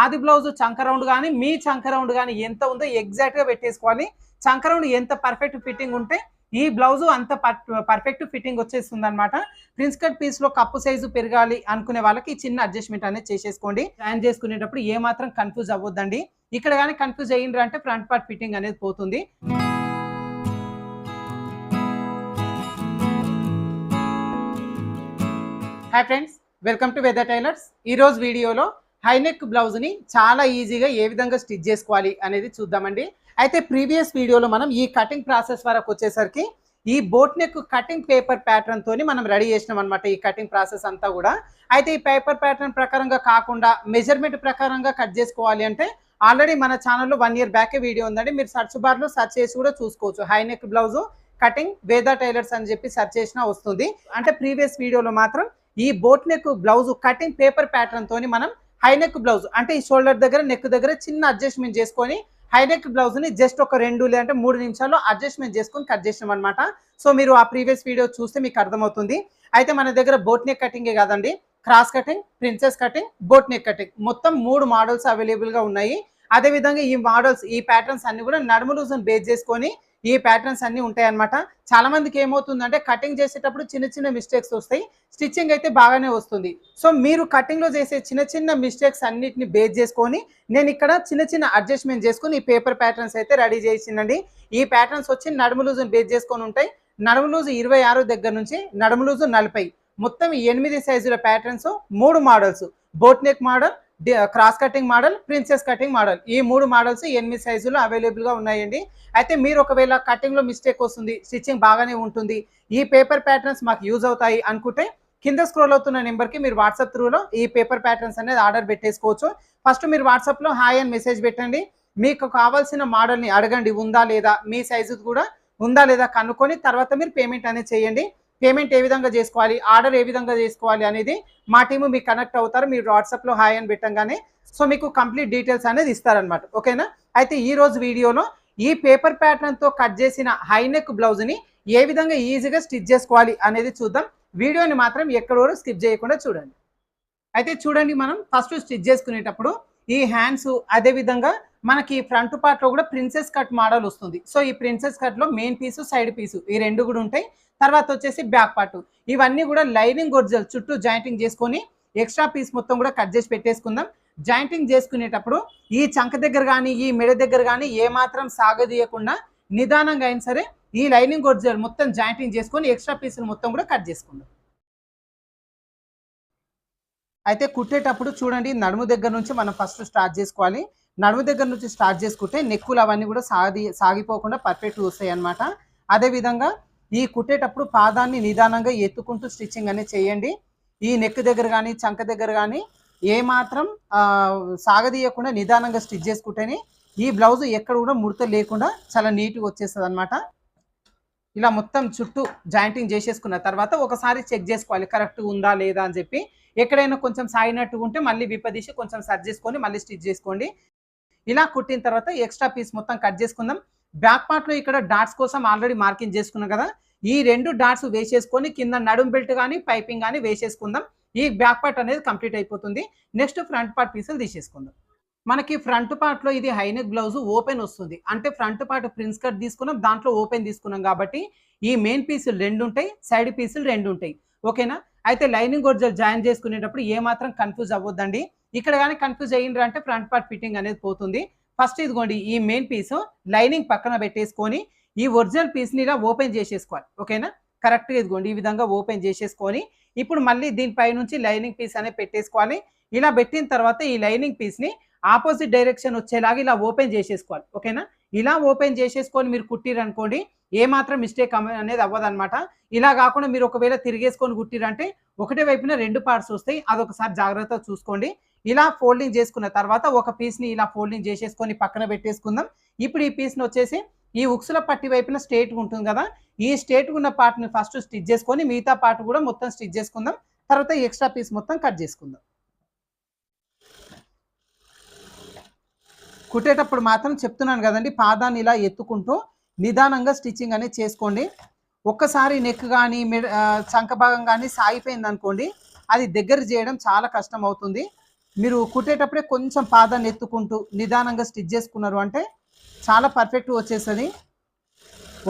ఆది బ్లౌజ్ చంక రౌండ్ కానీ మీ చంక రౌండ్ కానీ ఎంత ఉందో ఎగ్జాక్ట్గా పెట్టేసుకోవాలి. చంక రౌండ్ ఎంత పర్ఫెక్ట్ ఫిట్టింగ్ ఉంటే ఈ బ్లౌజ్ అంత పర్ఫెక్ట్ ఫిట్టింగ్ వచ్చేస్తుంది అనమాట ప్రిన్స్ కట్ పీస్లో కప్పు సైజు పెరగాలి అనుకునే వాళ్ళకి చిన్న అడ్జస్ట్మెంట్ అనేది చేసేసుకోండి. ప్లాన్ చేసుకునేటప్పుడు ఏ మాత్రం కన్ఫ్యూజ్ అవ్వద్దండి. ఇక్కడ కానీ కన్ఫ్యూజ్ అయ్యిండ్రు అంటే ఫ్రంట్ పార్ట్ ఫిట్టింగ్ అనేది పోతుంది. Hi friends welcome to Veda tailors ఈ రోజు వీడియోలో హైనెక్ బ్లౌజ్ని చాలా ఈజీగా ఏ విధంగా స్టిచ్ చేసుకోవాలి అనేది చూద్దామండి. అయితే ప్రీవియస్ వీడియోలో మనం ఈ కటింగ్ ప్రాసెస్ వరకు వచ్చేసరికి ఈ boat neck cutting paper pattern తోని మనం రెడీ చేసినాం అనమాట ఈ కటింగ్ ప్రాసెస్ అంతా కూడా. అయితే ఈ పేపర్ ప్యాటర్న్ ప్రకారంగా కాకుండా మెజర్మెంట్ ప్రకారంగా కట్ చేసుకోవాలి అంటే ఆల్రెడీ మన ఛానల్లో వన్ ఇయర్ బ్యాకే వీడియో ఉందండి. మీరు సర్చ్ బార్లో సర్చ్ చేసి కూడా చూసుకోవచ్చు. High neck blouse cutting Veda tailors అని చెప్పి సర్చ్ చేసినా వస్తుంది. అంటే ప్రీవియస్ వీడియోలో మాత్రం ఈ boat neck blouse cutting paper pattern తోని మనం హై నెక్ బ్లౌజ్ అంటే ఈ షోల్డర్ దగ్గర నెక్ దగ్గర చిన్న అడ్జస్ట్మెంట్ చేసుకొని హై నెక్ బ్లౌజ్ని జస్ట్ ఒక రెండు లేదంటే మూడు నిమిషాల్లో అడ్జస్ట్మెంట్ చేసుకొని కట్ చేసినాం అనమాట సో మీరు ఆ ప్రీవియస్ వీడియో చూస్తే మీకు అర్థమవుతుంది. అయితే మన దగ్గర బోట్ నెక్ కటింగే కాదండి. Cross cutting princess cutting boat neck cutting మొత్తం మూడు మోడల్స్ అవైలబుల్గా ఉన్నాయి. అదే విధంగా ఈ మోడల్స్ ఈ ప్యాటర్న్స్ అన్ని కూడా నడుము లూజన్ బేస్ చేసుకొని ఈ ప్యాటర్న్స్ అన్ని ఉంటాయి అనమాట చాలా మందికి ఏమవుతుందంటే కటింగ్ చేసేటప్పుడు చిన్న చిన్న మిస్టేక్స్ వస్తాయి. స్టిచ్చింగ్ అయితే బాగానే వస్తుంది. సో మీరు కటింగ్లో చేసే చిన్న చిన్న మిస్టేక్స్ అన్నిటిని బేస్ చేసుకొని నేను ఇక్కడ చిన్న చిన్న అడ్జస్ట్మెంట్ చేసుకుని ఈ పేపర్ ప్యాటర్న్స్ అయితే రెడీ చేసిందండి. ఈ ప్యాటర్న్స్ వచ్చి నడుము లూజుని బేస్ చేసుకొని ఉంటాయి. నడుము లూజు ఇరవై ఆరు దగ్గర నుంచి నడుము లూజు నలభై. మొత్తం ఎనిమిది సైజుల ప్యాటర్న్స్ మూడు models boat neck model cross cutting model princess cutting model. ఈ మూడు మోడల్స్ ఎనిమిది సైజులో అవైలబుల్గా ఉన్నాయండి? అయితే మీరు ఒకవేళ కటింగ్లో మిస్టేక్ వస్తుంది స్టిచ్చింగ్ బాగానే ఉంటుంది ఈ పేపర్ ప్యాటర్న్స్ మాకు యూజ్ అవుతాయి అనుకుంటే కింద స్క్రోల్ అవుతున్న నెంబర్కి మీరు వాట్సాప్ త్రూలో ఈ పేపర్ ప్యాటర్న్స్ అనేది ఆర్డర్ పెట్టేసుకోవచ్చు. ఫస్ట్ మీరు వాట్సాప్లో హాయ్ అని మెసేజ్ పెట్టండి. మీకు కావాల్సిన మోడల్ని అడగండి ఉందా లేదా? మీ సైజు కూడా ఉందా లేదా కనుక్కొని తర్వాత మీరు పేమెంట్ అనేది చేయండి. పేమెంట్ ఏ విధంగా చేసుకోవాలి ఆర్డర్ ఏ విధంగా చేసుకోవాలి అనేది మా టీము మీకు కనెక్ట్ అవుతారు. మీరు వాట్సాప్లో హాయ్ అని పెట్టంగానే సో మీకు కంప్లీట్ డీటెయిల్స్ అనేది ఇస్తారనమాట ఓకేనా? అయితే ఈ రోజు వీడియోలో ఈ పేపర్ ప్యాటర్న్తో కట్ చేసిన హైనెక్ బ్లౌజ్ని ఏ విధంగా ఈజీగా స్టిచ్ చేసుకోవాలి అనేది చూద్దాం. వీడియోని మాత్రం ఎక్కడ వరకు స్కిప్ చేయకుండా చూడండి. అయితే చూడండి మనం ఫస్ట్ స్టిచ్ చేసుకునేటప్పుడు ఈ హ్యాండ్స్ అదే విధంగా మనకి ఫ్రంట్ పార్ట్లో కూడా ప్రిన్సెస్ కట్ మోడల్ వస్తుంది. సో ఈ ప్రిన్సెస్ కట్లో మెయిన్ పీసు సైడ్ పీసు ఈ రెండు కూడా ఉంటాయి. తర్వాత వచ్చేసి బ్యాక్ పార్ట్. ఇవన్నీ కూడా లైనింగ్ ఒరిజినల్ చుట్టూ జాయింటింగ్ చేసుకొని ఎక్స్ట్రా పీస్ మొత్తం కూడా కట్ చేసి పెట్టేసుకుందాం. జాయింటింగ్ చేసుకునేటప్పుడు ఈ చంక దగ్గర కానీ ఈ మెడ దగ్గర కానీ ఏమాత్రం సాగదీయకుండా నిదానంగా అయినా సరే ఈ లైనింగ్ ఒరిజినల్ మొత్తం జాయింటింగ్ చేసుకొని ఎక్స్ట్రా పీసులు మొత్తం కూడా కట్ చేసుకుందాం. అయితే కుట్టేటప్పుడు చూడండి నడుము దగ్గర నుంచి మనం ఫస్ట్ స్టార్ట్ చేసుకోవాలి. నడుము దగ్గర నుంచి స్టార్ట్ చేసుకుంటే నెక్కులు అవన్నీ కూడా సాగి సాగిపోకుండా పర్ఫెక్ట్గా వస్తాయి అనమాట అదేవిధంగా ఈ కుట్టేటప్పుడు పాదాన్ని నిదానంగా ఎత్తుకుంటూ స్టిచ్చింగ్ అనేది చేయండి. ఈ నెక్ దగ్గర కానీ చంక దగ్గర కానీ ఏమాత్రం సాగదీయకుండా నిదానంగా స్టిచ్ చేసుకుంటేనే ఈ బ్లౌజ్ ఎక్కడ కూడా ముడత లేకుండా చాలా నీట్గా వచ్చేస్తుంది అనమాట ఇలా మొత్తం చుట్టూ జాయింటింగ్ చేసేసుకున్న తర్వాత ఒకసారి చెక్ చేసుకోవాలి కరెక్ట్ ఉందా లేదా అని చెప్పి. ఎక్కడైనా కొంచెం సాగినట్టు ఉంటే మళ్ళీ విప్పదీసి కొంచెం సర్జ్ చేసుకొని మళ్ళీ స్టిచ్ చేసుకోండి. ఇలా కుట్టిన తర్వాత ఎక్స్ట్రా పీస్ మొత్తం కట్ చేసుకుందాం. బ్యాక్ పార్ట్లో ఇక్కడ డాట్స్ కోసం ఆల్రెడీ మార్కింగ్ చేసుకున్నాం కదా. ఈ రెండు డాట్స్ వేసేసుకొని కింద నడుం బెల్ట్ కానీ పైపింగ్ కానీ వేసేసుకుందాం. ఈ బ్యాక్ పార్ట్ అనేది కంప్లీట్ అయిపోతుంది. నెక్స్ట్ ఫ్రంట్ పార్ట్ పీసులు తీసేసుకుందాం. మనకి ఫ్రంట్ పార్ట్లో ఇది హైనెక్ బ్లౌజ్ ఓపెన్ వస్తుంది. అంటే ఫ్రంట్ పార్ట్ ప్రిన్స్ కట్ తీసుకున్నాం. దాంట్లో ఓపెన్ తీసుకున్నాం కాబట్టి ఈ మెయిన్ పీసులు రెండు ఉంటాయి సైడ్ పీసులు రెండు ఉంటాయి. ఓకేనా? అయితే లైనింగ్ ఒరిజినల్ జాయిన్ చేసుకునేటప్పుడు ఏ మాత్రం కన్ఫ్యూజ్ అవ్వద్దండి. ఇక్కడ కానీ కన్ఫ్యూజ్ అయ్యిండ్రు అంటే ఫ్రంట్ పార్ట్ ఫిట్టింగ్ అనేది పోతుంది. ఫస్ట్ ఇదిగోండి ఈ మెయిన్ పీస్ లైనింగ్ పక్కన పెట్టేసుకొని ఈ ఒరిజినల్ పీస్ని ఇలా ఓపెన్ చేసేసుకోవాలి. ఓకేనా? కరెక్ట్గా ఇదిగోండి ఈ విధంగా ఓపెన్ చేసేసుకొని ఇప్పుడు మళ్ళీ దీనిపై నుంచి లైనింగ్ పీస్ అనేది పెట్టేసుకోవాలి. ఇలా పెట్టిన తర్వాత ఈ లైనింగ్ పీస్ని ఆపోజిట్ డైరెక్షన్ వచ్చేలాగా ఇలా ఓపెన్ చేసేసుకోవాలి. ఓకేనా? ఇలా ఓపెన్ చేసేసుకొని మీరు కుట్టిరనుకోండి ఏ మాత్రం మిస్టేక్ అనేది అవ్వదన్నమాట. ఇలా కాకుండా మీరు ఒకవేళ తిరిగేసుకొని కుట్టిరంటే ఒకటే వైపున రెండు పార్ట్స్ వస్తాయి. అదొకసారి జాగ్రత్తగా చూసుకోండి. ఇలా ఫోల్డింగ్ చేసుకున్న తర్వాత ఒక పీస్ని ఇలా ఫోల్డింగ్ చేసేసుకొని పక్కన పెట్టేసుకుందాం. ఇప్పుడు ఈ పీస్ని వచ్చేసి ఈ ఉక్సుల పట్టి వైపున స్ట్రేట్ ఉంటుంది కదా ఈ స్ట్రేట్ ఉన్న పార్ట్ని ఫస్ట్ స్టిచ్ చేసుకొని మిగతా పార్ట్ కూడా మొత్తం స్టిచ్ చేసుకుందాం. తర్వాత ఎక్స్ట్రా పీస్ మొత్తం కట్ చేసుకుందాం. కుట్టేటప్పుడు మాత్రం చెప్తున్నాను కదండి పాదాన్ని ఇలా ఎత్తుకుంటూ నిదానంగా స్టిచ్చింగ్ అనేది చేసుకోండి. ఒక్కసారి నెక్ కానీ మిడ చంక భాగం కానీ సాగిపోయింది అనుకోండి అది దగ్గర చేయడం చాలా కష్టం అవుతుంది మీరు కుట్టేటప్పుడే కొంచెం పాదాన్ని ఎత్తుకుంటూ నిదానంగా స్టిచ్ చేసుకున్నారు అంటే చాలా పర్ఫెక్ట్ వచ్చేస్తుంది.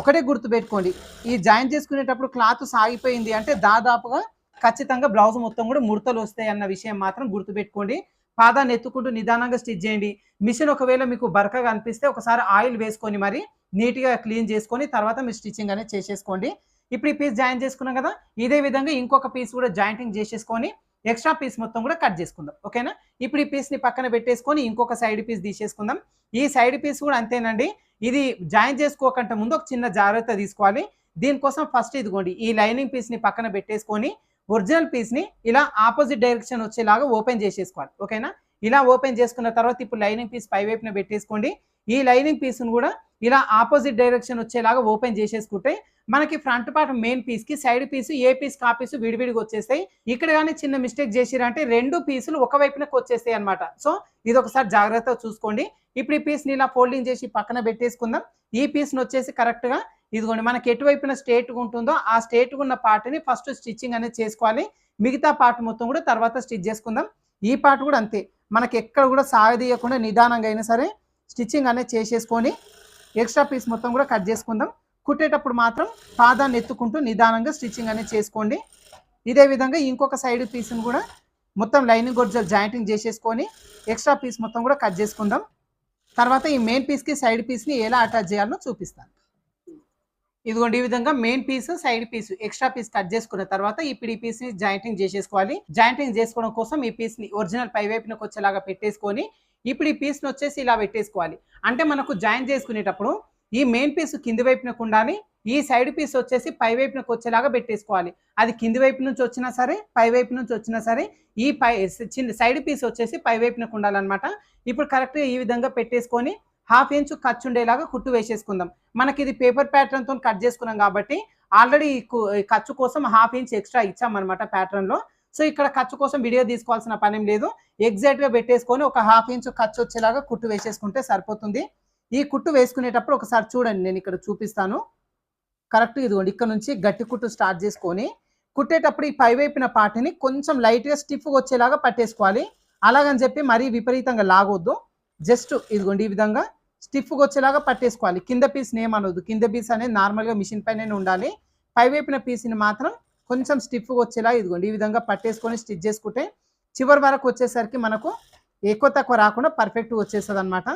ఒకటే గుర్తుపెట్టుకోండి ఈ జాయిన్ చేసుకునేటప్పుడు క్లాత్ సాగిపోయింది అంటే దాదాపుగా ఖచ్చితంగా బ్లౌజ్ మొత్తం కూడా ముడతలు వస్తాయి అన్న విషయం మాత్రం గుర్తుపెట్టుకోండి పాదాన్ని ఎత్తుకుంటూ నిదానంగా స్టిచ్ చేయండి. మిషన్ ఒకవేళ మీకు బరకగా అనిపిస్తే ఒకసారి ఆయిల్ వేసుకొని మరి నీట్గా క్లీన్ చేసుకొని తర్వాత మీరు స్టిచ్చింగ్ అనేది చేసేసుకోండి. ఇప్పుడు ఈ పీస్ జాయిన్ చేసుకున్నాం కదా ఇదే విధంగా ఇంకొక పీస్ కూడా జాయింటింగ్ చేసేసుకొని ఎక్స్ట్రా పీస్ మొత్తం కూడా కట్ చేసుకుందాం ఓకేనా? ఇప్పుడు ఈ పీస్ని పక్కన పెట్టేసుకొని ఇంకొక సైడ్ పీస్ తీసేసుకుందాం. ఈ సైడ్ పీస్ కూడా అంతేనండి. ఇది జాయిన్ చేసుకోకంటే ముందు ఒక చిన్న జాగ్రత్త తీసుకోవాలి. దీనికోసం ఫస్ట్ ఇదిగోండి ఈ లైనింగ్ పీస్ని పక్కన పెట్టేసుకొని ఒరిజినల్ పీస్ని ఇలా ఆపోజిట్ డైరెక్షన్ వచ్చేలాగా ఓపెన్ చేసేసుకోవాలి ఓకేనా? ఇలా ఓపెన్ చేసుకున్న తర్వాత ఇప్పుడు లైనింగ్ పీస్ పై వైపున పెట్టేసుకోండి. ఈ లైనింగ్ పీస్ను కూడా ఇలా ఆపోజిట్ డైరెక్షన్ వచ్చేలాగా ఓపెన్ చేసేసుకుంటే మనకి ఫ్రంట్ పార్ట్ మెయిన్ పీస్కి సైడ్ పీస్ ఏ పీస్ కా విడివిడిగా వచ్చేస్తాయి. ఇక్కడ కానీ చిన్న మిస్టేక్ చేసిరంటే రెండు పీసులు ఒక వైపునకు వచ్చేస్తాయి అనమాట సో ఇది ఒకసారి జాగ్రత్తగా చూసుకోండి. ఇప్పుడు ఈ పీస్ని ఇలా ఫోల్డింగ్ చేసి పక్కన పెట్టేసుకుందాం. ఈ పీస్ని వచ్చేసి కరెక్ట్గా ఇదిగోండి మనకి ఎటువైపున స్ట్రేట్గా ఉంటుందో ఆ స్ట్రేట్గా ఉన్న పార్ట్ని ఫస్ట్ స్టిచ్చింగ్ అనేది చేసుకోవాలి. మిగతా పార్ట్ మొత్తం కూడా తర్వాత స్టిచ్ చేసుకుందాం. ఈ పార్ట్ కూడా అంతే. మనకి ఎక్కడ కూడా సాగదీయకుండా నిదానంగా అయినా సరే స్టిచ్చింగ్ అనేది చేసేసుకొని ఎక్స్ట్రా పీస్ మొత్తం కూడా కట్ చేసుకుందాం. కుట్టేటప్పుడు మాత్రం పాదాన్ని ఎత్తుకుంటూ నిదానంగా స్టిచ్చింగ్ అనేది చేసుకోండి. ఇదే విధంగా ఇంకొక సైడ్ పీస్ని కూడా మొత్తం లైనింగ్ గొడ్జల్ జాయింటింగ్ చేసేసుకొని ఎక్స్ట్రా పీస్ మొత్తం కూడా కట్ చేసుకుందాం. తర్వాత ఈ మెయిన్ పీస్కి సైడ్ పీస్ని ఎలా అటాచ్ చేయాలో చూపిస్తాను. ఇదిగోండి ఈ విధంగా main piece side piece extra piece cut చేసుకున్న తర్వాత ఇప్పుడు ఈ పీస్ని జాయింటింగ్ చేసేసుకోవాలి. జాయింటింగ్ చేసుకోవడం కోసం ఈ పీస్ని ఒరిజినల్ పై వైపునకు వచ్చేలాగా పెట్టేసుకొని ఇప్పుడు ఈ పీస్ని వచ్చేసి ఇలా పెట్టేసుకోవాలి. అంటే మనకు జాయిన్ చేసుకునేటప్పుడు ఈ మెయిన్ పీస్ కింది వైపునకు ఉండాలి ఈ సైడ్ పీస్ వచ్చేసి పై వైపునకు వచ్చేలాగా పెట్టేసుకోవాలి. అది కింది వైపు నుంచి వచ్చినా సరే పై వైపు నుంచి వచ్చినా సరే ఈ పై చిన్న సైడ్ పీస్ వచ్చేసి పై వైపునకు ఉండాలన్నమాట. ఇప్పుడు కరెక్ట్గా ఈ విధంగా పెట్టేసుకొని హాఫ్ ఇంచ్ ఖర్చు ఉండేలాగా కుట్టు వేసేసుకుందాం. మనకి ఇది పేపర్ ప్యాటర్న్తో కట్ చేసుకున్నాం కాబట్టి ఆల్రెడీ ఖర్చు కోసం హాఫ్ ఇంచ్ ఎక్స్ట్రా ఇచ్చామన్నమాట ప్యాటర్న్లో సో ఇక్కడ ఖర్చు కోసం వీడియో తీసుకోవాల్సిన పనేం లేదు. ఎగ్జాక్ట్గా పెట్టేసుకొని ఒక హాఫ్ ఇంచ్ ఖర్చు వచ్చేలాగా కుట్టు వేసేసుకుంటే సరిపోతుంది. ఈ కుట్టు వేసుకునేటప్పుడు ఒకసారి చూడండి నేను ఇక్కడ చూపిస్తాను. కరెక్ట్ ఇదిగోండి ఇక్కడ నుంచి గట్టి కుట్టు స్టార్ట్ చేసుకొని కుట్టేటప్పుడు ఈ పై పాటిని కొంచెం లైట్గా స్టిఫ్గా వచ్చేలాగా పట్టేసుకోవాలి. అలాగని చెప్పి మరీ విపరీతంగా లాగొద్దు. జస్ట్ ఇదిగోండి ఈ విధంగా స్టిఫ్గా వచ్చేలాగా పట్టేసుకోవాలి. కింద పీస్ ఏమనొద్దు కింద పీస్ అనేది నార్మల్గా మిషన్ పైన ఉండాలి. పైవైపున పీస్ని మాత్రం కొంచెం స్టిఫ్గా వచ్చేలా ఇదిగోండి. ఈ విధంగా పట్టేసుకొని స్టిచ్ చేసుకుంటే చివరి వరకు వచ్చేసరికి మనకు ఎక్కువ తక్కువ రాకుండా పర్ఫెక్ట్ వచ్చేస్తుంది అనమాట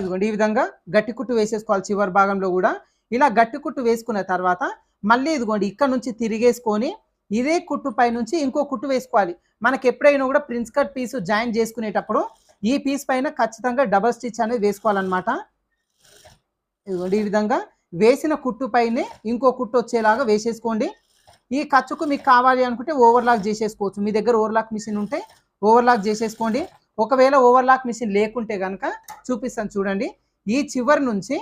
ఇదిగోండి ఈ విధంగా గట్టి కుట్టు వేసేసుకోవాలి చివరి భాగంలో కూడా. ఇలా గట్టి కుట్టు వేసుకున్న తర్వాత మళ్ళీ ఇదిగోండి ఇక్కడ నుంచి తిరిగేసుకొని ఇదే కుట్టు పై నుంచి ఇంకో కుట్టు వేసుకోవాలి. మనకి ఎప్పుడైనా కూడా ప్రిన్స్ కట్ పీస్ జాయిన్ చేసుకునేటప్పుడు ఈ పీస్ పైన ఖచ్చితంగా డబల్ స్టిచ్ అనేది వేసుకోవాలన్నమాట. ఇదిగోండి ఈ విధంగా వేసిన కుట్టుపైనే ఇంకో కుట్టు వచ్చేలాగా వేసేసుకోండి. ఈ ఖర్చుకు మీకు కావాలి అనుకుంటే ఓవర్లాక్ చేసేసుకోవచ్చు. మీ దగ్గర ఓవర్లాక్ మిషన్ ఉంటే ఓవర్లాక్ చేసేసుకోండి. ఒకవేళ ఓవర్లాక్ మిషన్ లేకుంటే కనుక చూపిస్తాను చూడండి. ఈ చివరి నుంచి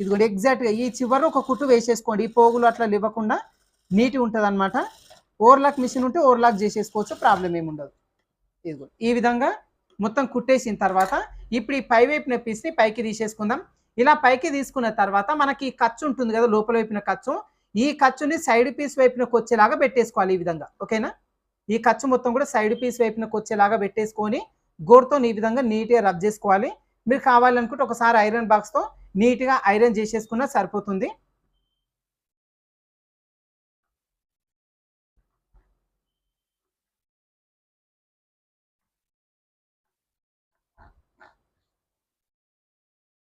ఇది కూడా ఎగ్జాక్ట్గా ఈ చివరి ఒక కుట్టు వేసేసుకోండి. ఈ పోగులు అట్లా ఇవ్వకుండా నీటి ఉంటుంది అనమాట ఓవర్లాక్ మిషన్ ఉంటే ఓవర్లాక్ చేసేసుకోవచ్చు ప్రాబ్లం ఏమి ఉండదు. ఇదిగో ఈ విధంగా మొత్తం కుట్టేసిన తర్వాత ఇప్పుడు ఈ పై వైపున పీస్ని పైకి తీసేసుకుందాం. ఇలా పైకి తీసుకున్న తర్వాత మనకి ఈ ఖర్చు ఉంటుంది కదా లోపల వైపున ఖర్చు. ఈ ఖర్చుని సైడ్ పీస్ వైపునకు వచ్చేలాగా పెట్టేసుకోవాలి ఈ విధంగా. ఓకేనా? ఈ ఖర్చు మొత్తం కూడా సైడ్ పీస్ వైపునకు వచ్చేలాగా పెట్టేసుకొని గోరుతో ఈ విధంగా నీట్గా రబ్ చేసుకోవాలి. మీరు కావాలనుకుంటే ఒకసారి ఐరన్ బాక్స్తో నీట్గా ఐరన్ చేసేసుకున్నా సరిపోతుంది.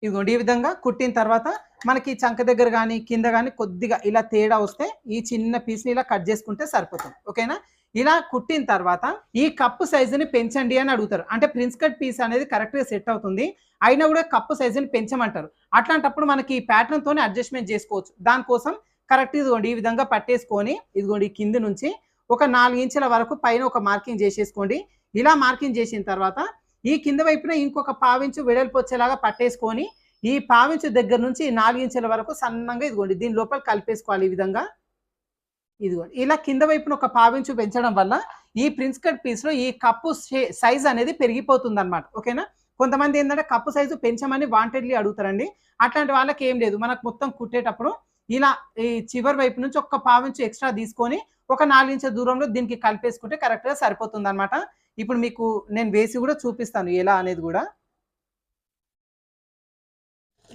ఇదిగోండి ఈ విధంగా కుట్టిన తర్వాత మనకి చంక దగ్గర కానీ కింద కానీ కొద్దిగా ఇలా తేడా వస్తే ఈ చిన్న పీస్ని ఇలా కట్ చేసుకుంటే సరిపోతుంది. ఓకేనా ఇలా కుట్టిన తర్వాత ఈ కప్పు సైజుని పెంచండి అని అడుగుతారు. అంటే ప్రిన్స్ కట్ పీస్ అనేది కరెక్ట్గా సెట్ అవుతుంది. అయినా కూడా కప్పు సైజుని పెంచమంటారు. అట్లాంటప్పుడు మనకి ఈ pattern అడ్జస్ట్మెంట్ చేసుకోవచ్చు. దానికోసం కరెక్ట్ ఇదిగోండి ఈ విధంగా పట్టేసుకొని ఇదిగోండి కింద కింది నుంచి ఒక నాలుగు ఇంచుల వరకు పైన ఒక మార్కింగ్ చేసేసుకోండి. ఇలా మార్కింగ్ చేసిన తర్వాత ఈ కింద వైపున ఇంకొక పావించు వెడల్పు వచ్చేలాగా పట్టేసుకొని ఈ పావించు దగ్గర నుంచి ఈ వరకు సన్నంగా ఇదిగోండి దీని లోపల కలిపేసుకోవాలి ఈ విధంగా. ఇదిగోండి ఇలా కింద వైపున ఒక పావించు పెంచడం వల్ల ఈ ప్రిన్స్ కట్ పీస్లో ఈ కప్పు సైజ్ అనేది పెరిగిపోతుంది అనమాట ఓకేనా? కొంతమంది ఏంటంటే కప్పు సైజు పెంచమని వాంటెడ్లీ అడుగుతారండి. అట్లాంటి వాళ్ళకి ఏం లేదు మనకు మొత్తం కుట్టేటప్పుడు ఇలా ఈ చివరి వైపు నుంచి ఒక పావించు ఎక్స్ట్రా తీసుకొని ఒక నాలుగించ దూరంలో దీనికి కలిపేసుకుంటే కరెక్ట్గా సరిపోతుంది అనమాట ఇప్పుడు మీకు నేను వేసి కూడా చూపిస్తాను ఎలా అనేది కూడా.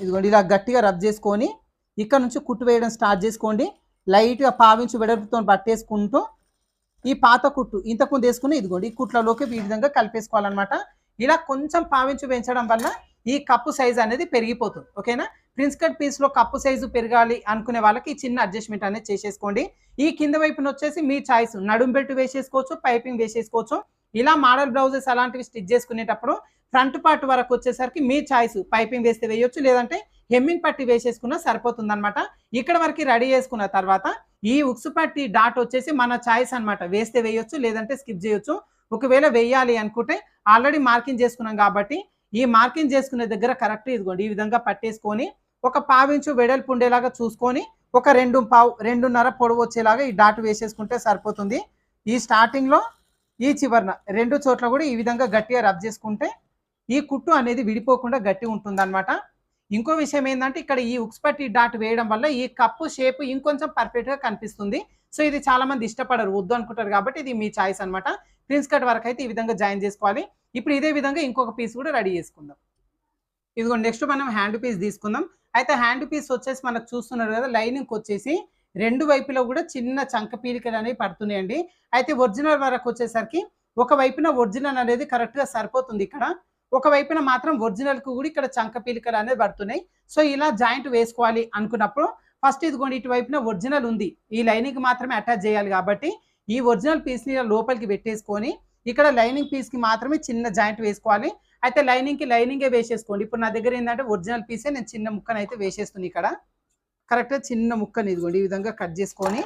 ఇదిగోండి ఇలా గట్టిగా రబ్ చేసుకొని ఇక్కడ నుంచి కుట్టు వేయడం స్టార్ట్ చేసుకోండి. లైట్గా పావించి వెడల్పుతో పట్టేసుకుంటూ ఈ పాత కుట్టు ఇంతకుముందు వేసుకుని ఇదిగోండి ఈ కుట్లలోకి ఈ విధంగా కలిపేసుకోవాలన్నమాట. ఇలా కొంచెం పావించి పెంచడం వల్ల ఈ కప్పు సైజ్ అనేది పెరిగిపోతుంది. ఓకేనా? ప్రిన్స్ కట్ పీస్లో కప్పు సైజు పెరగాలి అనుకునే వాళ్ళకి ఈ చిన్న అడ్జస్ట్మెంట్ అనేది చేసేసుకోండి. ఈ కింద వైపున వచ్చేసి మీ చాయిస్ నడుం బెల్ట్ వేసేసుకోవచ్చు పైపింగ్ వేసేసుకోవచ్చు. ఇలా మోడల్ బ్లౌజెస్ అలాంటివి స్టిచ్ చేసుకునేటప్పుడు ఫ్రంట్ పార్ట్ వరకు వచ్చేసరికి మీ చాయిస్ పైపింగ్ వేస్తే వేయొచ్చు లేదంటే హెమ్మింగ్ పట్టి వేసేసుకున్నా సరిపోతుంది అనమాట ఇక్కడ వరకు రెడీ చేసుకున్న తర్వాత ఈ ఉక్సు పట్టి డాట్ వచ్చేసి మన చాయిస్ అన్నమాట. వేస్తే వేయొచ్చు లేదంటే స్కిప్ చేయొచ్చు. ఒకవేళ వేయాలి అనుకుంటే ఆల్రెడీ మార్కింగ్ చేసుకున్నాం కాబట్టి ఈ మార్కింగ్ చేసుకునే దగ్గర కరెక్ట్ ఇదిగోండి ఈ విధంగా పట్టేసుకొని ఒక పావించు వెడల్పు ఉండేలాగా చూసుకొని ఒక రెండు పావు రెండున్నర పొడవు వచ్చేలాగా ఈ డాట్ వేసేసుకుంటే సరిపోతుంది. ఈ స్టార్టింగ్లో ఈ చివరన రెండు చోట్ల కూడా ఈ విధంగా గట్టిగా రబ్ చేసుకుంటే ఈ కుట్టు అనేది విడిపోకుండా గట్టి ఉంటుందన్నమాట. ఇంకో విషయం ఏంటంటే ఇక్కడ ఈ ఉక్స్పట్టి డాట్ వేయడం వల్ల ఈ కప్పు షేప్ ఇంకొంచెం పర్ఫెక్ట్గా కనిపిస్తుంది. సో ఇది చాలా మంది ఇష్టపడరు వద్దు అనుకుంటారు కాబట్టి ఇది మీ చాయిస్ అన్నమాట. ప్రిన్స్ కట్ వరకు అయితే ఈ విధంగా జాయిన్ చేసుకోవాలి. ఇప్పుడు ఇదే విధంగా ఇంకొక పీస్ కూడా రెడీ చేసుకుందాం. ఇదిగో నెక్స్ట్ మనం హ్యాండ్ పీస్ తీసుకుందాం. అయితే హ్యాండ్ పీస్ వచ్చేసి మనకు చూస్తున్నారు కదా లైనింగ్ వచ్చేసి రెండు వైపులో కూడా చిన్న చంక పీలికలు అనేవి పడుతున్నాయండి. అయితే ఒరిజినల్ వరకు వచ్చేసరికి ఒక వైపున ఒరిజినల్ అనేది కరెక్ట్గా సరిపోతుంది ఇక్కడ. ఒక వైపున మాత్రం ఒరిజినల్కు కూడా ఇక్కడ చంక పీలికలు అనేది పడుతున్నాయి. సో ఇలా జాయింట్ వేసుకోవాలి అనుకున్నప్పుడు ఫస్ట్ ఇదిగోండి ఇటువైపున ఒరిజినల్ ఉంది. ఈ లైనింగ్ మాత్రమే అటాచ్ చేయాలి కాబట్టి ఈ ఒరిజినల్ పీస్ని లోపలికి పెట్టేసుకొని ఇక్కడ లైనింగ్ పీస్కి మాత్రమే చిన్న జాయింట్ వేసుకోవాలి. అయితే లైనింగ్కి లైనింగే వేసేసుకోండి. ఇప్పుడు నా దగ్గర ఏంటంటే ఒరిజినల్ పీసే నేను చిన్న ముక్కనైతే వేసేస్తుంది ఇక్కడ. కరెక్ట్గా చిన్న ముక్కని ఇదిగోండి ఈ విధంగా కట్ చేసుకొని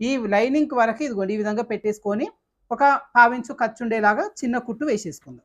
ఈ లైనింగ్ వరకు ఇదిగోండి ఈ విధంగా పెట్టేసుకొని ఒక పావించు ఖర్చు ఉండేలాగా చిన్న కుట్టు వేసేసుకుందాం.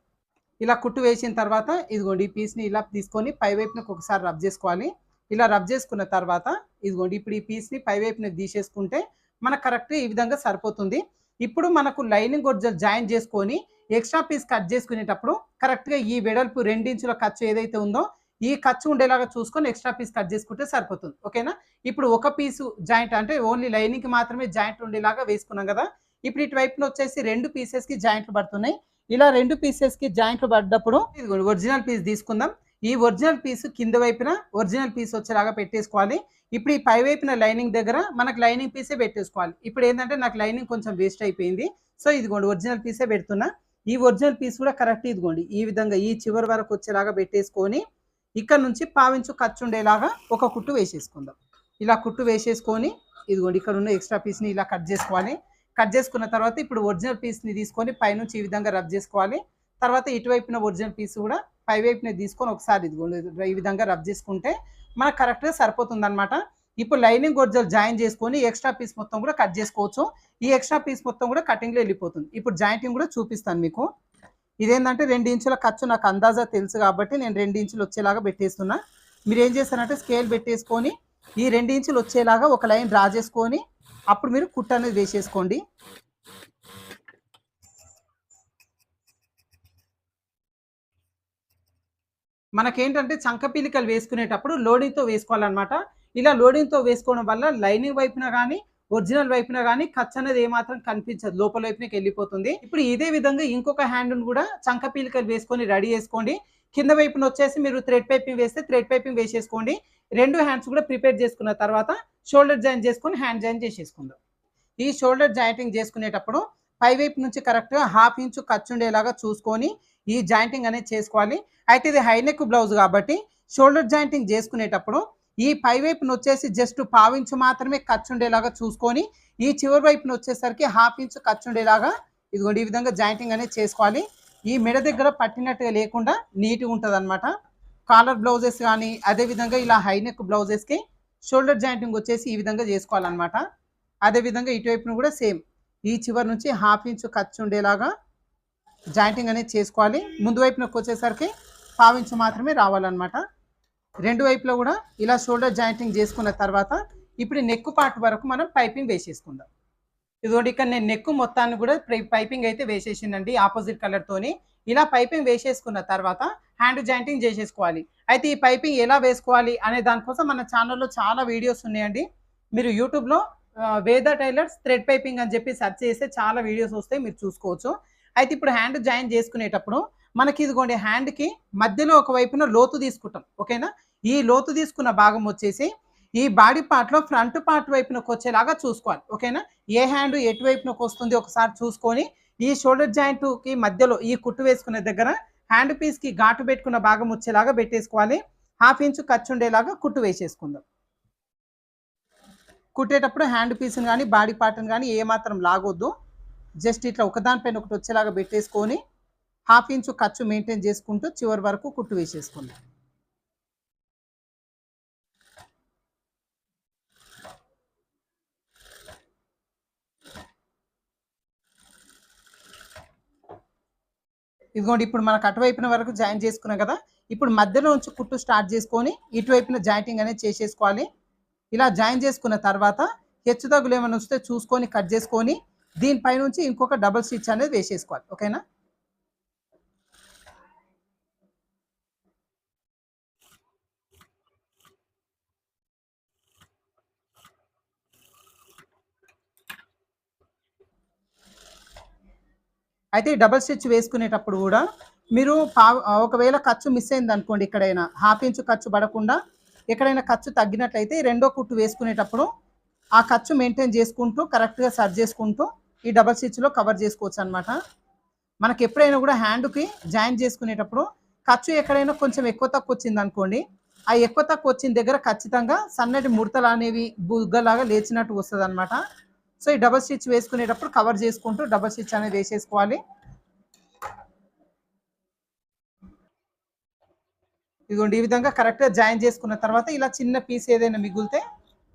ఇలా కుట్టు వేసిన తర్వాత ఇదిగోండి ఈ పీస్ని ఇలా తీసుకొని పై ఒకసారి రబ్ చేసుకోవాలి. ఇలా రబ్ చేసుకున్న తర్వాత ఇదిగోండి ఇప్పుడు ఈ పీస్ని పైవైపున తీసేసుకుంటే మనకు కరెక్ట్గా ఈ విధంగా సరిపోతుంది. ఇప్పుడు మనకు లైనింగ్ ఒరిజినల్ జాయిన్ చేసుకొని ఎక్స్ట్రా పీస్ కట్ చేసుకునేటప్పుడు కరెక్ట్గా ఈ వెడల్పు రెండించుల ఖర్చు ఏదైతే ఉందో ఈ ఖర్చు ఉండేలాగా చూసుకొని ఎక్స్ట్రా పీస్ కట్ చేసుకుంటే సరిపోతుంది. ఓకేనా? ఇప్పుడు ఒక పీసు జాయింట్ అంటే ఓన్లీ లైనింగ్కి మాత్రమే జాయింట్ ఉండేలాగా వేసుకున్నాం కదా. ఇప్పుడు ఇటువైపున వచ్చేసి రెండు పీసెస్కి జాయింట్లు పడుతున్నాయి. ఇలా రెండు పీసెస్కి జాయింట్లు పడ్డప్పుడు ఇదిగోండి ఒరిజినల్ పీస్ తీసుకుందాం. ఈ ఒరిజినల్ పీస్ కింద వైపున ఒరిజినల్ పీస్ వచ్చేలాగా పెట్టేసుకోవాలి. ఇప్పుడు ఈ పై వైపున లైనింగ్ దగ్గర మనకు లైనింగ్ పీసే పెట్టేసుకోవాలి. ఇప్పుడు ఏంటంటే నాకు లైనింగ్ కొంచెం వేస్ట్ అయిపోయింది. సో ఇదిగోండి ఒరిజినల్ పీసే పెడుతున్నా. ఈ ఒరిజినల్ పీస్ కూడా కరెక్ట్ ఇదిగోండి. ఈ విధంగా ఈ చివరి వరకు వచ్చేలాగా పెట్టేసుకొని ఇక్కడ నుంచి పావించు ఖర్చు ఉండేలాగా ఒక కుట్టు వేసేసుకుందాం. ఇలా కుట్టు వేసేసుకొని ఇదిగోండి ఇక్కడ ఉన్న ఎక్స్ట్రా పీస్ని ఇలా కట్ చేసుకోవాలి. కట్ చేసుకున్న తర్వాత ఇప్పుడు ఒరిజినల్ పీస్ని తీసుకొని పైనుంచి ఈ విధంగా రబ్ చేసుకోవాలి. తర్వాత ఇటువైపున ఒరిజినల్ పీస్ కూడా పై వైపున తీసుకొని ఒకసారి ఇదిగోండి ఈ విధంగా రబ్ చేసుకుంటే మనకు కరెక్ట్గా సరిపోతుంది అనమాట ఇప్పుడు లైనింగ్ ఒరిజినల్ జాయిన్ చేసుకొని ఎక్స్ట్రా పీస్ మొత్తం కూడా కట్ చేసుకోవచ్చు. ఈ ఎక్స్ట్రా పీస్ మొత్తం కూడా కటింగ్లో వెళ్ళిపోతుంది. ఇప్పుడు జాయింటింగ్ కూడా చూపిస్తాను మీకు. ఇదేంటంటే రెండు ఇంచుల ఖర్చు నాకు అందాజా తెలుసు కాబట్టి నేను రెండు ఇంచులు వచ్చేలాగా పెట్టేస్తున్నా. మీరు ఏం చేస్తారంటే స్కేల్ పెట్టేసుకొని ఈ రెండు ఇంచులు వచ్చేలాగా ఒక లైన్ డ్రా చేసుకొని అప్పుడు మీరు కుట్ట అనేది వేసేసుకోండి. మనకేంటంటే చంక పిలికలు వేసుకునేటప్పుడు లోడింగ్తో వేసుకోవాలన్నమాట. ఇలా లోడింగ్తో వేసుకోవడం వల్ల లైనింగ్ వైపున కానీ ఒరిజినల్ వైపున కానీ ఖర్చు అనేది ఏమాత్రం కనిపించదు. లోపల వైపునకి వెళ్ళిపోతుంది ఇప్పుడు ఇదే విధంగా ఇంకొక హ్యాండ్ కూడా చంక పీలికలు వేసుకొని రెడీ చేసుకోండి. కింద వైపున వచ్చేసి మీరు థ్రెడ్ పైపింగ్ వేస్తే థ్రెడ్ పైపింగ్ వేసేసుకోండి. రెండు హ్యాండ్స్ కూడా ప్రిపేర్ చేసుకున్న తర్వాత షోల్డర్ జాయిన్ చేసుకొని హ్యాండ్ జాయిన్ చేసేసుకుందాం. ఈ షోల్డర్ జాయింటింగ్ చేసుకునేటప్పుడు పై వైపు నుంచి కరెక్ట్గా హాఫ్ ఇంచు ఖర్చు ఉండేలాగా చూసుకొని ఈ జాయింటింగ్ అనేది చేసుకోవాలి. అయితే ఇది హైనెక్ బ్లౌజ్ కాబట్టి షోల్డర్ జాయింటింగ్ చేసుకునేటప్పుడు ఈ పై వైపున వచ్చేసి జస్ట్ పావించు మాత్రమే ఖర్చు ఉండేలాగా చూసుకొని ఈ చివరి వైపున వచ్చేసరికి హాఫ్ ఇంచు ఖర్చు ఉండేలాగా ఇదిగోండి ఈ విధంగా జాయింటింగ్ అనేది చేసుకోవాలి. ఈ మెడ దగ్గర పట్టినట్టుగా లేకుండా నీట్గా ఉంటుంది అనమాట కాలర్ బ్లౌజెస్ కానీ అదేవిధంగా ఇలా హైనెక్ బ్లౌజెస్కి షోల్డర్ జాయింటింగ్ వచ్చేసి ఈ విధంగా చేసుకోవాలన్నమాట. అదేవిధంగా ఇటువైపున కూడా సేమ్. ఈ చివరి నుంచి హాఫ్ ఇంచు ఖర్చు ఉండేలాగా జాయింటింగ్ అనేది చేసుకోవాలి. ముందు వైపునకు వచ్చేసరికి పావించు మాత్రమే రావాలన్నమాట. రెండు వైపులో కూడా ఇలా షోల్డర్ జాయింటింగ్ చేసుకున్న తర్వాత ఇప్పుడు నెక్ పార్ట్ వరకు మనం పైపింగ్ వేసేసుకుందాం. ఇదిగోండి ఇక్కడ నేను నెక్ మొత్తాన్ని కూడా పైపింగ్ అయితే వేసేసిందండి ఆపోజిట్ కలర్ తోని. ఇలా పైపింగ్ వేసేసుకున్న తర్వాత హ్యాండ్ జాయింటింగ్ చేసేసుకోవాలి. అయితే ఈ పైపింగ్ ఎలా వేసుకోవాలి అనే దానికోసం మన ఛానల్లో చాలా వీడియోస్ ఉన్నాయండి. మీరు యూట్యూబ్లో వేద టైలర్స్ థ్రెడ్ పైపింగ్ అని చెప్పి సెర్చ్ చేస్తే చాలా వీడియోస్ వస్తాయి మీరు చూసుకోవచ్చు. అయితే ఇప్పుడు హ్యాండ్ జాయిన్ చేసుకునేటప్పుడు మనకి ఇదిగోండి హ్యాండ్కి మధ్యలో ఒక వైపున లోతు తీసుకుంటాం. ఓకేనా? ఈ లోతు తీసుకున్న భాగం వచ్చేసి ఈ బాడీ పార్ట్లో ఫ్రంట్ పార్ట్ వైపునకు వచ్చేలాగా చూసుకోవాలి. ఓకేనా? ఏ హ్యాండ్ ఎటువైపునకు వస్తుంది ఒకసారి చూసుకొని ఈ షోల్డర్ జాయింట్కి మధ్యలో ఈ కుట్టు వేసుకునే దగ్గర హ్యాండ్ పీస్కి ఘాటు పెట్టుకున్న భాగం వచ్చేలాగా పెట్టేసుకోవాలి. హాఫ్ ఇంచ్ ఖర్చు ఉండేలాగా కుట్టు వేసేసుకుందాం. కుట్టేటప్పుడు హ్యాండ్ పీస్ని కానీ బాడీ పార్ట్ని కానీ ఏమాత్రం లాగొద్దు. జస్ట్ ఇట్లా ఒకదానిపైన ఒకటి వచ్చేలాగా పెట్టేసుకొని హాఫ్ ఇంచు ఖర్చు మెయింటైన్ చేసుకుంటూ చివరి వరకు కుట్టు వేసేసుకుందాం. ఇదిగోండి ఇప్పుడు మనకు అటువైపున వరకు జాయిన్ చేసుకున్నాం కదా ఇప్పుడు మధ్యలో నుంచి కుట్టు స్టార్ట్ చేసుకొని ఇటువైపున జాయింటింగ్ అనేది చేసేసుకోవాలి. ఇలా జాయిన్ చేసుకున్న తర్వాత హెచ్చు తగ్గులు ఏమైనా వస్తే చూసుకొని కట్ చేసుకొని దీనిపై నుంచి ఇంకొక డబుల్ స్టిచ్ అనేది వేసేసుకోవాలి. ఓకేనా? అయితే ఈ డబల్ స్టిచ్ వేసుకునేటప్పుడు కూడా మీరు పా ఒకవేళ ఖర్చు మిస్ అయింది అనుకోండి ఎక్కడైనా హాఫ్ ఇంచు ఖర్చు పడకుండా ఎక్కడైనా ఖర్చు తగ్గినట్లయితే రెండో కుట్టు వేసుకునేటప్పుడు ఆ ఖర్చు మెయింటైన్ చేసుకుంటూ కరెక్ట్గా సర్చ్ చేసుకుంటూ ఈ డబల్ స్టిచ్లో కవర్ చేసుకోవచ్చు అనమాట మనకి ఎప్పుడైనా కూడా హ్యాండ్కి జాయిన్ చేసుకునేటప్పుడు ఖర్చు ఎక్కడైనా కొంచెం ఎక్కువ తక్కువ వచ్చింది అనుకోండి ఆ ఎక్కువ తక్కువ వచ్చిన దగ్గర ఖచ్చితంగా సన్నటి ముడతలు అనేవి బుగ్గలాగా లేచినట్టు వస్తుంది అనమాట సో ఈ డబల్ స్టిచ్ వేసుకునేటప్పుడు కవర్ చేసుకుంటూ డబల్ స్టిచ్ అనేది వేసేసుకోవాలి. ఇదిగోండి ఈ విధంగా కరెక్ట్గా జాయిన్ చేసుకున్న తర్వాత ఇలా చిన్న పీస్ ఏదైనా మిగిలితే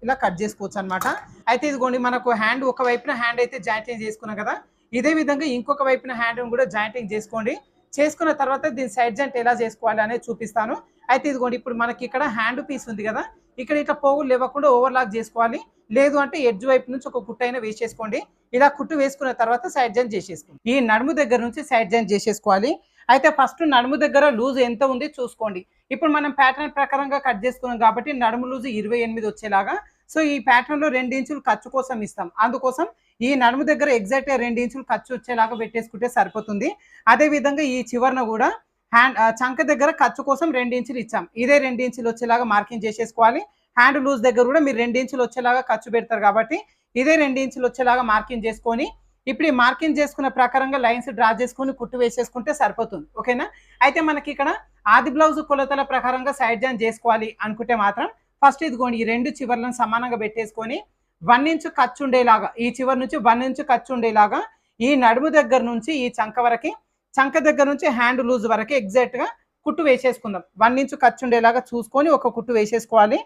ఇలా కట్ చేసుకోవచ్చు అనమాట అయితే ఇదిగోండి మనకు హ్యాండ్ ఒక వైపున హ్యాండ్ అయితే జాయింటింగ్ చేసుకున్నాం కదా ఇదే విధంగా ఇంకొక వైపున హ్యాండ్ కూడా జాయింటింగ్ చేసుకోండి. చేసుకున్న తర్వాత దీని సైడ్ జాయింట్ ఎలా చేసుకోవాలి అనేది చూపిస్తాను. అయితే ఇదిగోండి ఇప్పుడు మనకి ఇక్కడ హ్యాండ్ పీస్ ఉంది కదా ఇక్కడ ఇట్లా పోగులు లేవకుండా ఓవర్లాక్ చేసుకోవాలి. లేదు అంటే ఎడ్జ్ వైపు నుంచి ఒక కుట్టు అయినా వేసేసుకోండి. ఇలా కుట్టు వేసుకున్న తర్వాత సైడ్ జాయింట్ చేసేసుకోండి. ఈ నడుము దగ్గర నుంచి సైడ్ జాయింట్ చేసేసుకోవాలి. అయితే ఫస్ట్ నడుము దగ్గర లూజ్ ఎంత ఉంది చూసుకోండి. ఇప్పుడు మనం ప్యాటర్న్ ప్రకారంగా కట్ చేసుకున్నాం కాబట్టి నడుము లూజ్ ఇరవై ఎనిమిది వచ్చేలాగా. సో ఈ ప్యాటర్న్లో రెండు ఇంచులు ఖర్చు కోసం ఇస్తాం. అందుకోసం ఈ నడుము దగ్గర ఎగ్జాక్ట్గా రెండు ఇంచులు ఖర్చు వచ్చేలాగా పెట్టేసుకుంటే సరిపోతుంది. అదే విధంగా ఈ చివరన కూడా హ్యాండ్ చంక దగ్గర ఖర్చు కోసం రెండు ఇంచులు ఇచ్చాం. ఇదే రెండు ఇంచులు వచ్చేలాగా మార్కింగ్ చేసేసుకోవాలి. హ్యాండ్ లూజ్ దగ్గర కూడా మీరు రెండు ఇంచులు వచ్చేలాగా ఖర్చు పెడతారు కాబట్టి ఇదే రెండు ఇంచులు వచ్చేలాగా మార్కింగ్ చేసుకొని ఇప్పుడు ఈ మార్కింగ్ చేసుకున్న ప్రకారంగా లైన్స్ డ్రా చేసుకొని కుట్టు వేసేసుకుంటే సరిపోతుంది. ఓకేనా? అయితే మనకి ఇక్కడ ఆది బ్లౌజ్ కొలతల ప్రకారంగా సైడ్ జాయిన్ చేసుకోవాలి అనుకుంటే మాత్రం ఫస్ట్ ఇదిగోండి ఈ రెండు చివర్లను సమానంగా పెట్టేసుకొని వన్ ఇంచ్ ఖర్చు ఉండేలాగా ఈ చివరి నుంచి వన్ ఇంచ్ ఖర్చు ఉండేలాగా ఈ నడుము దగ్గర నుంచి ఈ చంక వరకు చంక దగ్గర నుంచి హ్యాండ్ లూజ్ వరకు ఎగ్జాక్ట్గా కుట్టు వేసేసుకుందాం. వన్ ఇంచ్ ఖర్చు ఉండేలాగా చూసుకొని ఒక కుట్టు వేసేసుకోవాలి.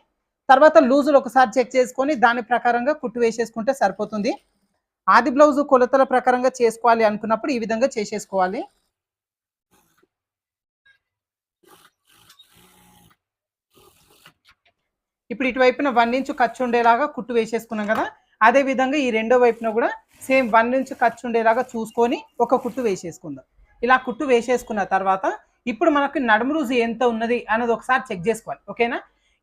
తర్వాత లూజులు ఒకసారి చెక్ చేసుకొని దాని ప్రకారంగా కుట్టు వేసేసుకుంటే సరిపోతుంది. ఆది బ్లౌజ్ కొలతల ప్రకారంగా చేసుకోవాలి అనుకున్నప్పుడు ఈ విధంగా చేసేసుకోవాలి. ఇప్పుడు ఇటువైపున వన్ ఇంచ్ ఖర్చు ఉండేలాగా కుట్టు వేసేసుకున్నాం కదా అదే విధంగా ఈ రెండో వైపున కూడా సేమ్ వన్ ఇంచ్ ఖర్చు ఉండేలాగా చూసుకొని ఒక కుట్టు వేసేసుకుందాం. ఇలా కుట్టు వేసేసుకున్న తర్వాత ఇప్పుడు మనకు నడుము రోజు ఎంత ఉన్నది అన్నది ఒకసారి చెక్ చేసుకోవాలి. ఓకేనా?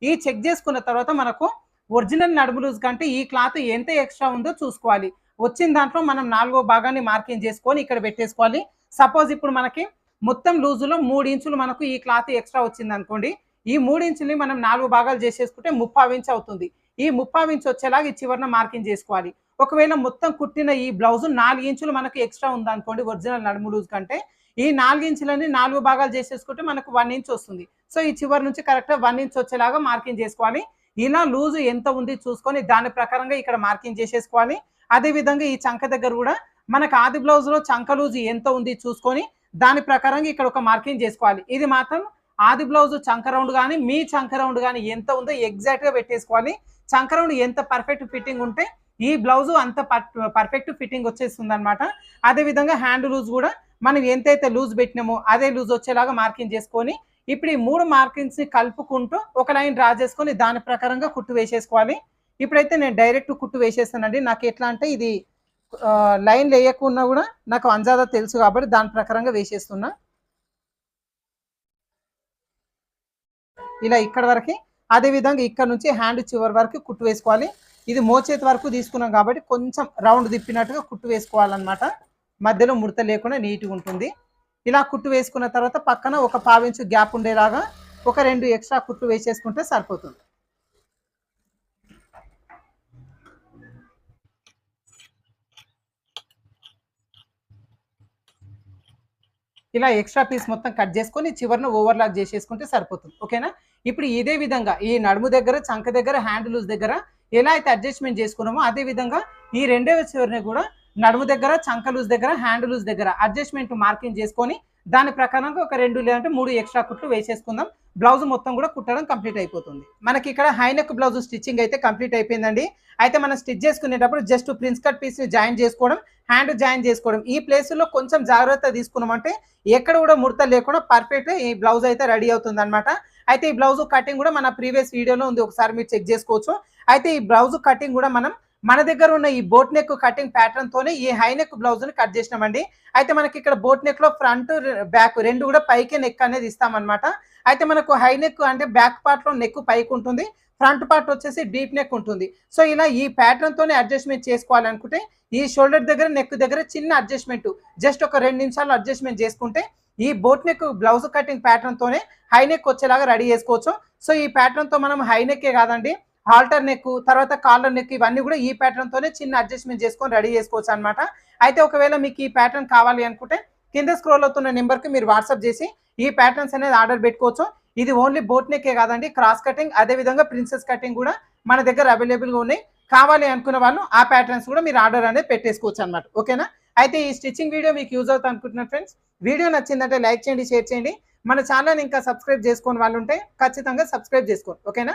ఈ చెక్ చేసుకున్న తర్వాత మనకు ఒరిజినల్ నడుము లూజ్ కంటే ఈ క్లాత్ ఎంత ఎక్స్ట్రా ఉందో చూసుకోవాలి. వచ్చిన దాంట్లో మనం నాలుగో భాగాన్ని మార్కింగ్ చేసుకొని ఇక్కడ పెట్టేసుకోవాలి. సపోజ్ ఇప్పుడు మనకి మొత్తం లూజులో మూడు ఇంచులు మనకు ఈ క్లాత్ ఎక్స్ట్రా వచ్చింది అనుకోండి. ఈ మూడు ఇంచుల్ని మనం నాలుగు భాగాలు చేసేసుకుంటే ముప్పావు ఇంచ్ అవుతుంది. ఈ ముప్పావు ఇంచ్ వచ్చేలాగా ఈ చివరన మార్కింగ్ చేసుకోవాలి. ఒకవేళ మొత్తం కుట్టిన ఈ బ్లౌజ్ నాలుగు ఇంచులు మనకు ఎక్స్ట్రా ఉందనుకోండి ఒరిజినల్ నడుము లూజ్ కంటే ఈ నాలుగు ఇంచులని నాలుగు భాగాలు చేసేసుకుంటే మనకు వన్ ఇంచ్ వస్తుంది. సో ఈ చివరి నుంచి కరెక్ట్గా వన్ ఇంచ్ వచ్చేలాగా మార్కింగ్ చేసుకోవాలి. ఇలా లూజు ఎంత ఉంది చూసుకొని దాని ప్రకారంగా ఇక్కడ మార్కింగ్ చేసేసుకోవాలి. అదే విధంగా ఈ చంక దగ్గర కూడా మనకు ఆది బ్లౌజ్లో చంక లూజు ఎంత ఉంది చూసుకొని దాని ప్రకారంగా ఇక్కడ ఒక మార్కింగ్ చేసుకోవాలి. ఇది మాత్రం ఆది బ్లౌజ్ చంక రౌండ్ కానీ మీ చంక రౌండ్ కానీ ఎంత ఉందో ఎగ్జాక్ట్గా పెట్టేసుకోవాలి. చంక రౌండ్ ఎంత పర్ఫెక్ట్ ఫిట్టింగ్ ఉంటే ఈ బ్లౌజ్ అంత పర్ఫెక్ట్ ఫిట్టింగ్ వచ్చేస్తుంది అనమాట అదే విధంగా హ్యాండ్ లూజ్ కూడా మనం ఎంతైతే లూజ్ పెట్టినామో అదే లూజ్ వచ్చేలాగా మార్కింగ్ చేసుకొని ఇప్పుడు ఈ మూడు మార్కింగ్స్ని కలుపుకుంటూ ఒక లైన్ డ్రా చేసుకొని దాని ప్రకారంగా కుట్టు వేసేసుకోవాలి. ఇప్పుడైతే నేను డైరెక్ట్ కుట్టు వేసేస్తానండి. నాకు ఎట్లా అంటే ఇది లైన్ వేయకున్నా కూడా నాకు అంజాదా తెలుసు కాబట్టి దాని ప్రకారంగా వేసేస్తున్నా. ఇలా ఇక్కడ వరకు అదే విధంగా ఇక్కడ నుంచి హ్యాండ్ చివరి వరకు కుట్టు వేసుకోవాలి. ఇది మోచేతి వరకు తీసుకున్నాం కాబట్టి కొంచెం రౌండ్ తిప్పినట్టుగా కుట్టు వేసుకోవాలన్నమాట. మధ్యలో ముడత లేకుండా నీట్గా ఉంటుంది. ఇలా కుట్టు వేసుకున్న తర్వాత పక్కన ఒక పావించు గ్యాప్ ఉండేలాగా ఒక రెండు ఎక్స్ట్రా కుట్టు వేసేసుకుంటే సరిపోతుంది. ఇలా ఎక్స్ట్రా పీస్ మొత్తం కట్ చేసుకొని చివరిన ఓవర్లాక్ చేసేసుకుంటే సరిపోతుంది. ఓకేనా? ఇప్పుడు ఇదే విధంగా ఈ నడుము దగ్గర చంక దగ్గర హ్యాండ్ లూజ్ దగ్గర ఎలా అయితే అడ్జస్ట్మెంట్ చేసుకున్నామో అదే విధంగా ఈ రెండవ చివరిని కూడా నడుము దగ్గర చంక లూజ్ దగ్గర హ్యాండ్ లూజ్ దగ్గర అడ్జస్ట్మెంట్ మార్కింగ్ చేసుకొని దాని ప్రకారంగా ఒక రెండు లేదంటే మూడు ఎక్స్ట్రా కుట్లు వేసేసుకుందాం. బ్లౌజ్ మొత్తం కూడా కుట్టడం కంప్లీట్ అయిపోతుంది. మనకి ఇక్కడ హైనెక్ బ్లౌజ్ స్టిచ్చింగ్ అయితే కంప్లీట్ అయిపోయిందండి. అయితే మనం స్టిచ్ చేసుకునేటప్పుడు జస్ట్ ప్రిన్స్ కట్ పీస్ని జాయిన్ చేసుకోవడం హ్యాండ్ జాయిన్ చేసుకోవడం. ఈ ప్లేస్లో కొంచెం జాగ్రత్త తీసుకున్నామంటే ఎక్కడ కూడా ముడత లేకుండా పర్ఫెక్ట్ ఈ బ్లౌజ్ అయితే రెడీ అవుతుంది అనమాట అయితే ఈ బ్లౌజ్ కటింగ్ కూడా మన ప్రీవియస్ వీడియోలో ఉంది. ఒకసారి మీరు చెక్ చేసుకోవచ్చు. అయితే ఈ బ్లౌజ్ కటింగ్ కూడా మనం మన దగ్గర ఉన్న ఈ బోట్ నెక్ కటింగ్ ప్యాటర్న్ తోనే ఈ హై నెక్ బ్లౌజ్ని కట్ చేసినామండి. అయితే మనకి ఇక్కడ బోట్ నెక్లో ఫ్రంట్ బ్యాక్ రెండు కూడా పైకి నెక్ అనేది ఇస్తామన్నమాట. అయితే మనకు హై నెక్ అంటే బ్యాక్ పార్ట్లో నెక్ పైకి ఉంటుంది. ఫ్రంట్ పార్ట్ వచ్చేసి డీప్ నెక్ ఉంటుంది. సో ఇలా ఈ ప్యాటర్న్ తోనే అడ్జస్ట్మెంట్ చేసుకోవాలనుకుంటే ఈ షోల్డర్ దగ్గర నెక్ దగ్గర చిన్న అడ్జస్ట్మెంట్ జస్ట్ ఒక రెండు నిమిషాలు అడ్జస్ట్మెంట్ చేసుకుంటే ఈ boat neck blouse cutting pattern తోనే హై నెక్ వచ్చేలాగా రెడీ చేసుకోవచ్చు. సో ఈ ప్యాటర్న్తో మనం హై నెక్కే కాదండి హాల్టర్ నెక్ తర్వాత కాలర్ నెక్ ఇవన్నీ కూడా ఈ ప్యాటర్న్ తోనే చిన్న అడ్జస్ట్మెంట్ చేసుకొని రెడీ చేసుకోవచ్చు అనమాట అయితే ఒకవేళ మీకు ఈ ప్యాటర్న్ కావాలి అనుకుంటే కింద స్క్రోల్ అవుతున్న నెంబర్కి మీరు వాట్సాప్ చేసి ఈ ప్యాటర్న్స్ అనేది ఆర్డర్ పెట్టుకోవచ్చు. ఇది ఓన్లీ బోట్ నెక్కే కాదండి క్రాస్ కటింగ్ అదే విధంగా ప్రిన్సెస్ కటింగ్ కూడా మన దగ్గర అవైలబుల్గా ఉన్నాయి. కావాలి అనుకున్న వాళ్ళు ఆ ప్యాటర్న్స్ కూడా మీరు ఆర్డర్ అనేది పెట్టేసుకోవచ్చు అనమాట ఓకేనా అయితే ఈ స్టిచ్చింగ్ వీడియో మీకు యూజ్ అవుతా అనుకుంటున్నాను ఫ్రెండ్స్ వీడియో నచ్చిందంటే లైక్ చేయండి షేర్ చేయండి. మన ఛానల్ ఇంకా సబ్స్క్రైబ్ చేసుకోని వాళ్ళు ఉంటే ఖచ్చితంగా సబ్స్క్రైబ్ చేసుకోండి. ఓకేనా